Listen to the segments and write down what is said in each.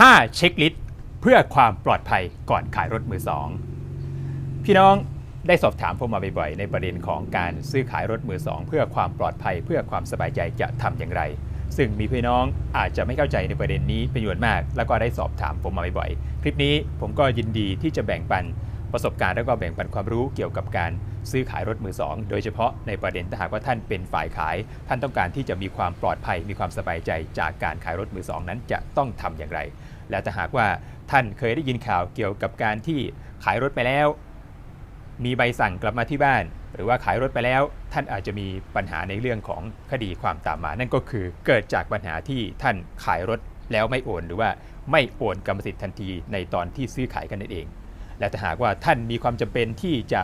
5 เช็คลิสต์เพื่อความปลอดภัยก่อนขายรถมือสองพี่น้องได้สอบถามผมมาบ่อยๆ ในประเด็นของการซื้อขายรถมือสองเพื่อความปลอดภัยเพื่อความสบายใจจะทำอย่างไร ซึ่งมีพี่น้องอาจจะไม่เข้าใจในประเด็นนี้เป็นจำนวนมาก แล้วก็ได้สอบถามผมมาบ่อยๆ คลิปนี้ผมก็ยินดีที่จะแบ่งปันประสบการณ์แล้วก็แบ่งปันความรู้เกี่ยวกับการ ซื้อขายรถมือสองโดยเฉพาะในประเด็นถ้าหากว่าท่านเป็นฝ่ายขาย ท่านต้องการที่จะมีความปลอดภัย มีความสบายใจจากการขายรถมือสองนั้นจะต้องทำอย่างไร และถ้าหากว่าท่านเคยได้ยินข่าวเกี่ยวกับการที่ขายรถไปแล้ว มีใบสั่งกลับมาที่บ้าน หรือว่าขายรถไปแล้ว ท่านอาจจะมีปัญหาในเรื่องของคดีความตามมา นั่นก็คือเกิดจากปัญหาที่ท่านขายรถแล้วไม่โอนหรือว่าไม่โอนกรรมสิทธิ์ทันทีในตอนที่ซื้อขายกันนั่นเอง และถ้าหากว่าท่านมีความจำเป็นที่จะ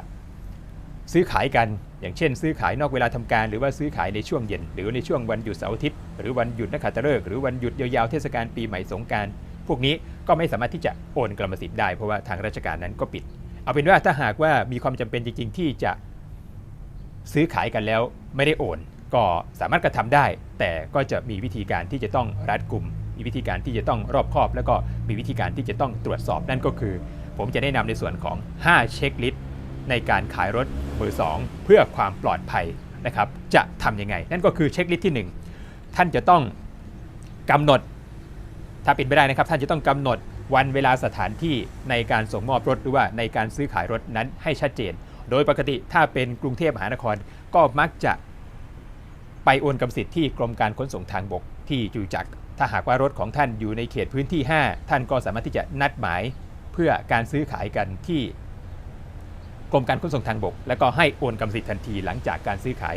ซื้อขายกัน อย่างเช่น ซื้อขายนอกเวลาทำการ หรือว่าซื้อขายในช่วงเย็น หรือในช่วงวันหยุดเสาร์อาทิตย์หรือวันหยุดนักขัตฤกษ์หรือวันหยุดยาวๆเทศกาลปีใหม่สงการพวกนี้ก็ไม่สามารถที่จะโอนกรรมสิทธิ์ได้เพราะว่าทางราชการนั้นก็ปิด เอาเป็นว่าถ้าหากว่ามีความจำเป็นจริง ๆ ที่จะซื้อขายกันแล้วไม่ได้โอน ก็สามารถกระทำได้ แต่ก็จะมีวิธีการที่จะต้องรัดกลุ่มมีวิธีการที่จะต้องรอบคอบ แล้วก็มีวิธีการที่จะต้องตรวจสอบนั่นก็คือ ผมจะแนะนำในส่วนของ 5 เช็คลิสต์ ในการขายรถมือสองเพื่อความปลอดภัยนะครับจะทำยังไง นั่นก็คือเช็คลิสต์ที่ 1 ท่านจะต้องกำหนด ถ้าเป็นไปได้นะครับ ท่านจะต้องกำหนดวันเวลาสถานที่ในการส่งมอบรถหรือว่าในการซื้อขายรถนั้นให้ชัดเจน โดยปกติถ้าเป็นกรุงเทพมหานครก็มักจะไปโอนกรรมสิทธิ์ที่กรมการขนส่งทางบกที่จุจักถ้าหากว่ารถของท่านอยู่ในเขตพื้นที่ 5 ท่านก็สามารถที่จะนัดหมายเพื่อการซื้อขายกันที่ กรมการขนส่งทางบก แล้วก็ให้โอนกรรมสิทธิ์ทันทีหลังจากการซื้อขาย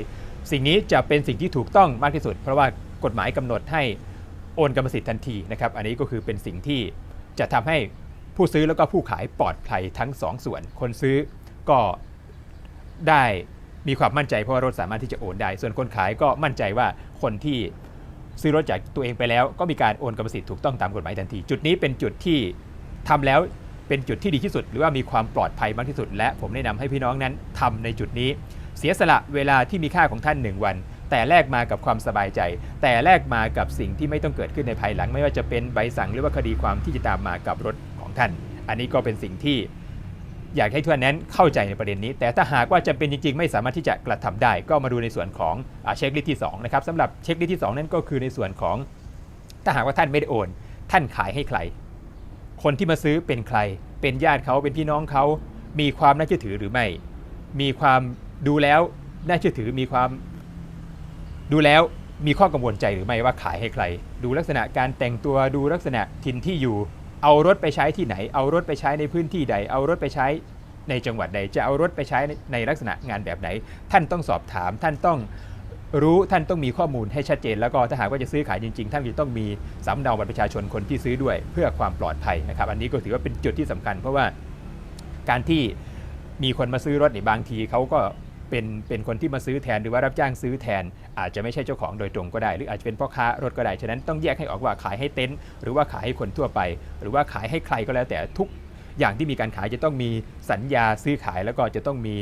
สิ่งนี้จะเป็นสิ่งที่ถูกต้องมากที่สุด เพราะว่ากฎหมายกำหนดให้โอนกรรมสิทธิ์ทันทีนะครับอันนี้ก็คือเป็นสิ่งที่จะทำให้ผู้ซื้อแล้วก็ผู้ขายปลอดภัยทั้ง2ส่วน คนซื้อก็ได้มีความมั่นใจเพราะว่ารถสามารถที่จะโอนได้ ส่วนคนขายก็มั่นใจว่าคนที่ซื้อรถจากตัวเองไปแล้ว ก็มีการโอนกรรมสิทธิ์ถูกต้องตามกฎหมายทันที จุดนี้เป็นจุดที่ทำแล้ว เป็นจุดที่ดีที่สุด หรือว่ามีความปลอดภัยมากที่สุด และผมแนะนำให้พี่น้องนั้นทำในจุดนี้ เสียสละเวลาที่มีค่าของท่าน 1 วัน แต่แลกมากับความสบายใจ แต่แลกมากับสิ่งที่ไม่ต้องเกิดขึ้นในภายหลัง ไม่ว่าจะเป็นใบสั่งหรือว่าคดีความที่จะตามมากับรถของท่าน อันนี้ก็เป็นสิ่งที่อยากให้ทุกท่านนั้นเข้าใจในประเด็นนี้ แต่ถ้าหากว่าจำเป็นจริง ๆ ไม่สามารถที่จะกระทำได้ ก็มาดูในส่วนของอเช็คลิสที่2นะครับสำหรับเช็คลิสที่ 2 นั่นก็คือในส่วนของถ้าหากว่าท่านไม่ได้โอน ท่านขายให้ใคร คนที่มาซื้อเป็นใคร เป็นญาติเขาเป็นพี่น้องเขามีความน่าเชื่อถือหรือไม่ มีความดูแล้วน่าเชื่อถือมีความดูแล้วมีข้อกังวลใจหรือไม่ว่าขายให้ใคร ดูลักษณะการแต่งตัวดูลักษณะถิ่นที่อยู่ เอารถไปใช้ที่ไหน เอารถไปใช้ในพื้นที่ใด เอารถไปใช้ในจังหวัดใด จะเอารถไปใช้ในลักษณะงานแบบไหน ท่านต้องสอบถาม ท่านต้อง รู้ท่านต้องมีข้อมูลให้ชัดเจน แล้วก็ถ้าหากว่าจะซื้อขายจริงๆ ท่านจะต้องมีสำเนาบัตรประชาชนคนที่ซื้อด้วยเพื่อความปลอดภัยนะครับ อันนี้ก็ถือว่าเป็นจุดที่สำคัญ เพราะว่าการที่มีคนมาซื้อรถในบางทีเขาก็เป็นเป็นคนที่มาซื้อแทนหรือว่ารับจ้างซื้อแทน อาจจะไม่ใช่เจ้าของโดยตรงก็ได้ หรืออาจจะเป็นพ่อค้ารถก็ได้ ฉะนั้นต้องแยกให้ออกว่าขายให้เต็นท์หรือว่าขายให้คนทั่วไป หรือว่าขายให้ใครก็แล้วแต่ทุกอย่างที่มีการขายจะต้องมีสัญญาซื้อขายแล้วก็จะต้องมี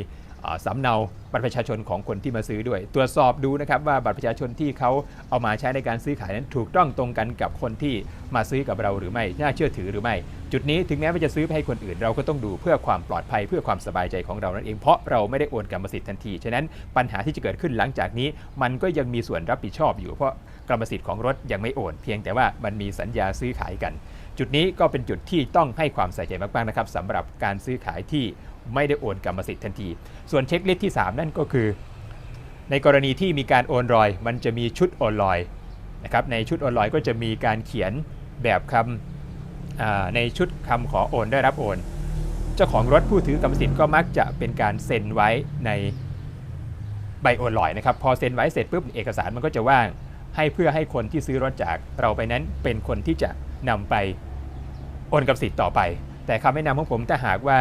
สำเนาบัตรประชาชนของคนที่มาซื้อด้วย ตรวจสอบดูนะครับว่าบัตรประชาชนที่เขาเอามาใช้ในการซื้อขายนั้นถูกต้องตรงกันกับคนที่มาซื้อกับเราหรือไม่ น่าเชื่อถือหรือไม่ จุดนี้ถึงแม้ว่าจะซื้อไปให้คนอื่น เราก็ต้องดูเพื่อความปลอดภัยเพื่อความสบายใจของเรานั่นเองเพราะเราไม่ได้โอนกรรมสิทธิ์ทันทีฉะนั้นปัญหาที่จะเกิดขึ้นหลังจากนี้ มันก็ยังมีส่วนรับผิดชอบอยู่ เพราะกรรมสิทธิ์ของรถยังไม่โอน เพียงแต่ว่ามันมีสัญญาซื้อขายกัน จุดนี้ก็เป็นจุดที่ต้องให้ความใส่ใจมากๆนะครับสำหรับการซื้อขายที่ ไม่ได้โอนกรรมสิทธิ์ทันที ส่วนเช็คลิสต์ที่ 3 นั่นก็คือ ในกรณีที่มีการโอนรอย มันจะมีชุดโอนรอยนะครับในชุดโอนรอยก็จะมีการเขียนแบบคำในชุดคำขอโอนได้รับโอน เจ้าของรถผู้ถือกรรมสิทธิ์ก็มักจะเป็นการเซ็นไว้ในใบโอนลอยนะครับพอเซ็นไว้เสร็จปุ๊บเอกสารมันก็จะว่างให้เพื่อให้คนที่ซื้อรถจากเราไปนั้นเป็นคนที่จะนำไปโอนกรรมสิทธิ์ต่อไป แต่คำแนะนำของผมถ้าหากว่า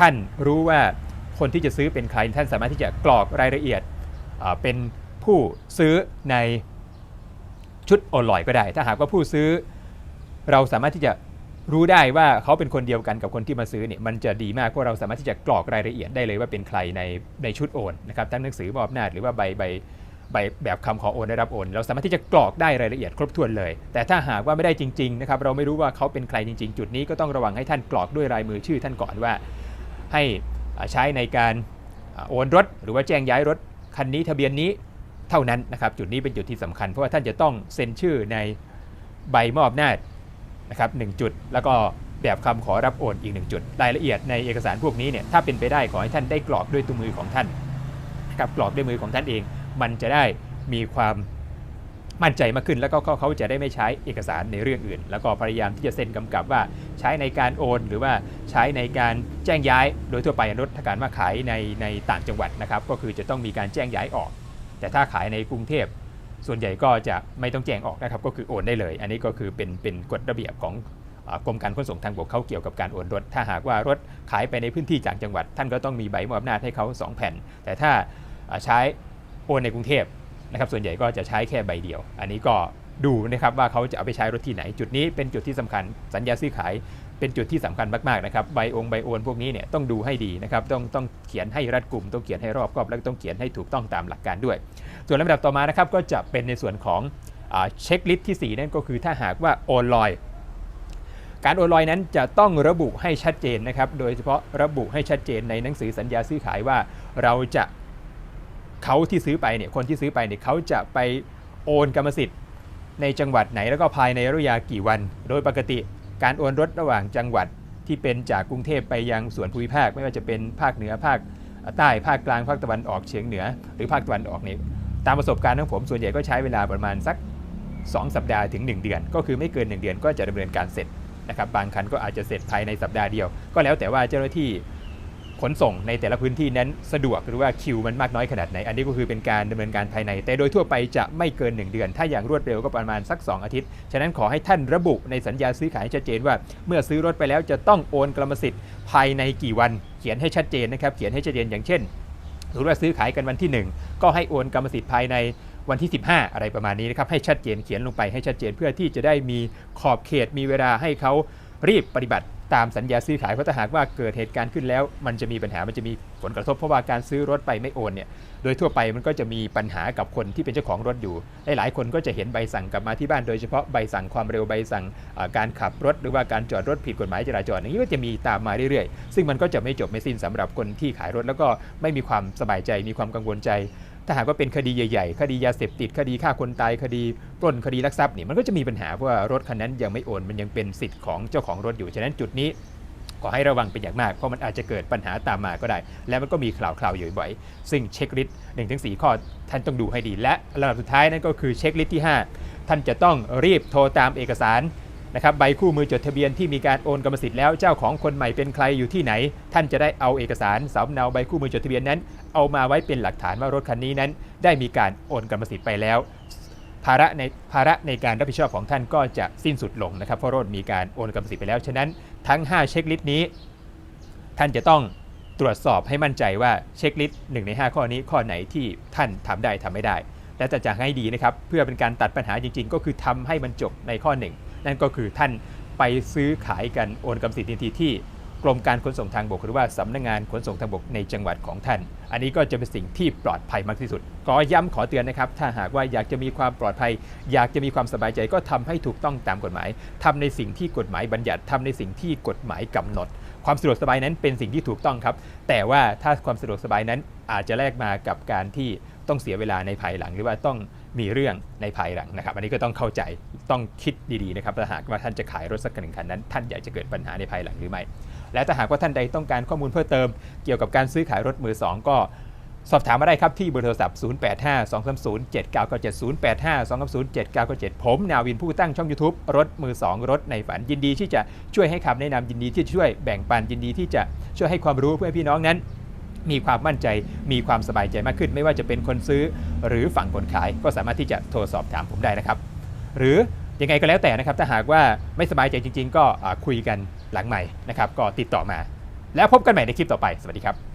ท่านรู้ว่าคนที่จะซื้อเป็นใครท่านสามารถที่จะกรอกรายละเอียดเป็นผู้ซื้อในชุดโอนลอยก็ได้ ถ้าหากว่าผู้ซื้อเราสามารถที่จะรู้ได้ว่าเขาเป็นคนเดียวกันกับคนที่มาซื้อเนี่ยมันจะดีมากเพราะเราสามารถที่จะกรอกรายละเอียดได้เลยว่าเป็นใครในในชุดโอนนะครับทั้งหนังสือมอบหน้าหรือว่าใบใบใบแบบคำขอโอนได้รับโอน เราสามารถที่จะกรอกได้รายละเอียดครบถ้วนเลย แต่ถ้าหากว่าไม่ได้จริงๆนะครับเราไม่รู้ว่าเขาเป็นใครจริง ๆ จุดนี้ก็ต้องระวังให้ท่านกรอกด้วยลายมือชื่อท่านก่อนว่า ให้ใช้ในการโอนรถ หรือว่าแจ้งย้ายรถคันนี้ทะเบียนนี้เท่านั้นนะครับ จุดนี้เป็นจุดที่สำคัญ เพราะว่าท่านจะต้องเซ็นชื่อในใบมอบอนาจนะครับหนึ่งจุด แล้วก็แบบคำขอรับโอนอีกหนึ่งจุด รายละเอียดในเอกสารพวกนี้เนี่ยถ้าเป็นไปได้ขอให้ท่านได้กรอกด้วยตัวมือของท่านนะครับกรอกด้วยมือของท่านเอง มันจะได้มีความ มั่นใจมากขึ้นแล้วก็เขาจะได้ไม่ใช้เอกสารในเรื่องอื่น แล้วก็พยายามที่จะเซ็นกำกับว่าใช้ในการโอน หรือว่าใช้ในการแจ้งย้ายโดยทั่วไปรถถ้าการมาขายในในต่างจังหวัดนะครับก็คือจะต้องมีการแจ้งย้ายออก แต่ถ้าขายในกรุงเทพส่วนใหญ่ก็จะไม่ต้องแจ้งออกนะครับก็คือโอนได้เลย อันนี้ก็คือเป็นเป็นกฎระเบียบของกรมการขนส่งทางบกเขาเกี่ยวกับการโอนรถ ถ้าหากว่ารถขายไปในพื้นที่จากจังหวัด ท่านก็ต้องมีใบมอบอำนาจให้เขาสองแผ่น แต่ถ้าใช้โอนในกรุงเทพ นะครับส่วนใหญ่ก็จะใช้แค่ใบเดียว อันนี้ก็ดูนะครับว่าเขาจะเอาไปใช้รถที่ไหน จุดนี้เป็นจุดที่สำคัญสัญญาซื้อขายเป็นจุดที่สำคัญมากๆนะครับใบองค์ใบโอนพวกนี้เนี่ยต้องดูให้ดีนะครับต้องต้องเขียนให้รัดกลุ่มต้องเขียนให้รอบคอบ แล้วต้องเขียนให้ถูกต้องตามหลักการด้วย ส่วนลำดับต่อมานะครับก็จะเป็นในส่วนของอเช็คลิสต์ที่ 4 นั่นก็คือถ้าหากว่าโอนลอยการโอนลอยนั้นจะต้องระบุให้ชัดเจนนะครับ โดยเฉพาะระบุให้ชัดเจนในหนังสือสัญญาซื้อขายว่า เราจะ เขาที่ซื้อไปเนี่ยคนที่ซื้อไปเนี่ยเขาจะไปโอนกรรมสิทธิ์ ในจังหวัดไหนแล้วก็ภายในระยะกี่วัน โดยปกติการโอนรถระหว่างจังหวัดที่เป็นจากกรุงเทพไปยังส่วนภูมิภาค ไม่ว่าจะเป็นภาคเหนือภาคใต้ภาคกลางภาคตะวันออกเฉียงเหนือ หรือภาคตะวันออกเนี่ยตามประสบการณ์ของผมส่วนใหญ่ก็ใช้เวลาประมาณสัก 2 สัปดาห์ถึง 1 เดือน ก็คือไม่เกิน 1 เดือนก็จะดำเนินการเสร็จนะครับบางคันก็อาจจะเสร็จภายในสัปดาห์เดียว ก็แล้วแต่ว่าเจ้าหน้าที่ ขนส่งในแต่ละพื้นที่นั้นสะดวกหรือว่าคิวมันมากน้อยขนาดไหน อันนี้ก็คือเป็นการดำเนินการภายใน แต่โดยทั่วไปจะไม่เกิน 1 เดือน ถ้าอย่างรวดเร็วก็ประมาณสัก 2 อาทิตย์ ฉะนั้นขอให้ท่านระบุในสัญญาซื้อขายให้ชัดเจนว่า เมื่อซื้อรถไปแล้วจะต้องโอนกรรมสิทธิ์ภายในกี่วัน เขียนให้ชัดเจนนะครับเขียนให้ชัดเจนอย่างเช่นสมมติว่าซื้อขายกันวันที่ 1 ก็ให้โอนกรรมสิทธิ์ภายในวันที่ 15 อะไรประมาณนี้นะครับให้ชัดเจนเขียนลงไปให้ชัดเจนเพื่อที่จะได้มีขอบเขตมีเวลาให้เขารีบปฏิบัติ ตามสัญญาซื้อขายเพราะถ้าหากว่าเกิดเหตุการณ์ขึ้นแล้ว มันจะมีปัญหามันจะมีผลกระทบเพราะว่าการซื้อรถไปไม่โอนเนี่ยโดยทั่วไปมันก็จะมีปัญหากับคนที่เป็นเจ้าของรถอยู่ หลายๆคนก็จะเห็นใบสั่งกลับมาที่บ้านโดยเฉพาะใบสั่งความเร็วใบสั่งการขับรถหรือว่าการจอดรถผิดกฎหมายจราจรอย่างนี้ก็จะมีตามมาเรื่อยๆ ซึ่งมันก็จะไม่จบไม่สิ้นสำหรับคนที่ขายรถแล้วก็ไม่มีความสบายใจมีความกังวลใจ ถ้าหากว่าเป็นคดีใหญ่ๆ คดียาเสพติด คดีฆ่าคนตาย คดีปล้น คดีลักทรัพย์นี่มันก็จะมีปัญหาเพราะว่ารถคันนั้นยังไม่โอน มันยังเป็นสิทธิ์ของเจ้าของรถอยู่ ฉะนั้นจุดนี้ขอให้ระวังเป็นอย่างมาก เพราะมันอาจจะเกิดปัญหาตามมาก็ได้ และมันก็มีข่าวๆอยู่บ่อยๆซึ่งเช็คลิสต์หนึ่งถึงสข้อท่านต้องดูให้ดี และระดับสุดท้ายนั่นก็คือเช็คลิสต์ที่ 5 ท่านจะต้องรีบโทรตามเอกสาร นะครับใบคู่มือจดทะเบียนที่มีการโอนกรรมสิทธิ์แล้วเจ้าของคนใหม่เป็นใครอยู่ที่ไหน ท่านจะได้เอาเอกสารสำเนาใบคู่มือจดทะเบียนนั้น เอามาไว้เป็นหลักฐานว่ารถคันนี้นั้น ได้มีการโอนกรรมสิทธิ์ไปแล้ว ภาระในภาระในการรับผิดชอบของท่านก็จะสิ้นสุดลงนะครับเพราะรถมีการโอนกรรมสิทธิ์ไปแล้วฉะนั้นทั้ง 5 เช็คลิสต์นี้ ท่านจะต้องตรวจสอบให้มั่นใจว่าเช็คลิสต์หนึ่งใน 5 ข้อนี้ข้อไหนที่ท่านทำได้ทำไม่ได้ และจะจะให้ดีนะครับเพื่อเป็นการตัดปัญหาจริง ๆ ก็คือทำให้มันจบในข้อห นั่นก็คือท่านไปซื้อขายกันโอนกรรมสิทธิ์ทันทีที่กรมการขนส่งทางบกหรือว่าสำนักงานขนส่งทางบกในจังหวัดของท่าน อันนี้ก็จะเป็นสิ่งที่ปลอดภัยมากที่สุด ขอย้ำขอเตือนนะครับ ถ้าหากว่าอยากจะมีความปลอดภัย อยากจะมีความสบายใจก็ทำให้ถูกต้องตามกฎหมายทำในสิ่งที่กฎหมายบัญญัติทำในสิ่งที่กฎหมายกำหนด ความสะดวกสบายนั้นเป็นสิ่งที่ถูกต้องครับ แต่ว่าถ้าความสะดวกสบายนั้นอาจจะแลกมากับการที่ต้องเสียเวลาในภายหลังหรือว่าต้อง มีเรื่องในภายหลังนะครับ อันนี้ก็ต้องเข้าใจต้องคิดดีๆนะครับถ้าหากว่าท่านจะขายรถสักหนึ่งคันนั้น ท่านอยากจะเกิดปัญหาในภายหลังหรือไม่ และถ้าหากว่าท่านใดต้องการข้อมูลเพิ่มเติม เกี่ยวกับการซื้อขายรถมือสองก็สอบถามมาได้ครับที่เบอร์โทรศัพท์ 085 230 7997 085 230 7997 ผมนาวินผู้ตั้งช่อง YouTube รถมือ 2 รถในฝันยินดีที่จะช่วยให้คำแนะนำยินดีที่จะช่วยแบ่งปันยินดีที่จะช่วยให้ความรู้เพื่อพี่น้องนั้น มีความมั่นใจมีความสบายใจมากขึ้น ไม่ว่าจะเป็นคนซื้อหรือฝั่งคนขาย ก็สามารถที่จะโทรสอบถามผมได้นะครับ หรือยังไงก็แล้วแต่นะครับถ้าหากว่าไม่สบายใจจริง ๆ ก็คุยกันหลังใหม่นะครับ ก็ติดต่อมา แล้วพบกันใหม่ในคลิปต่อไปสวัสดีครับ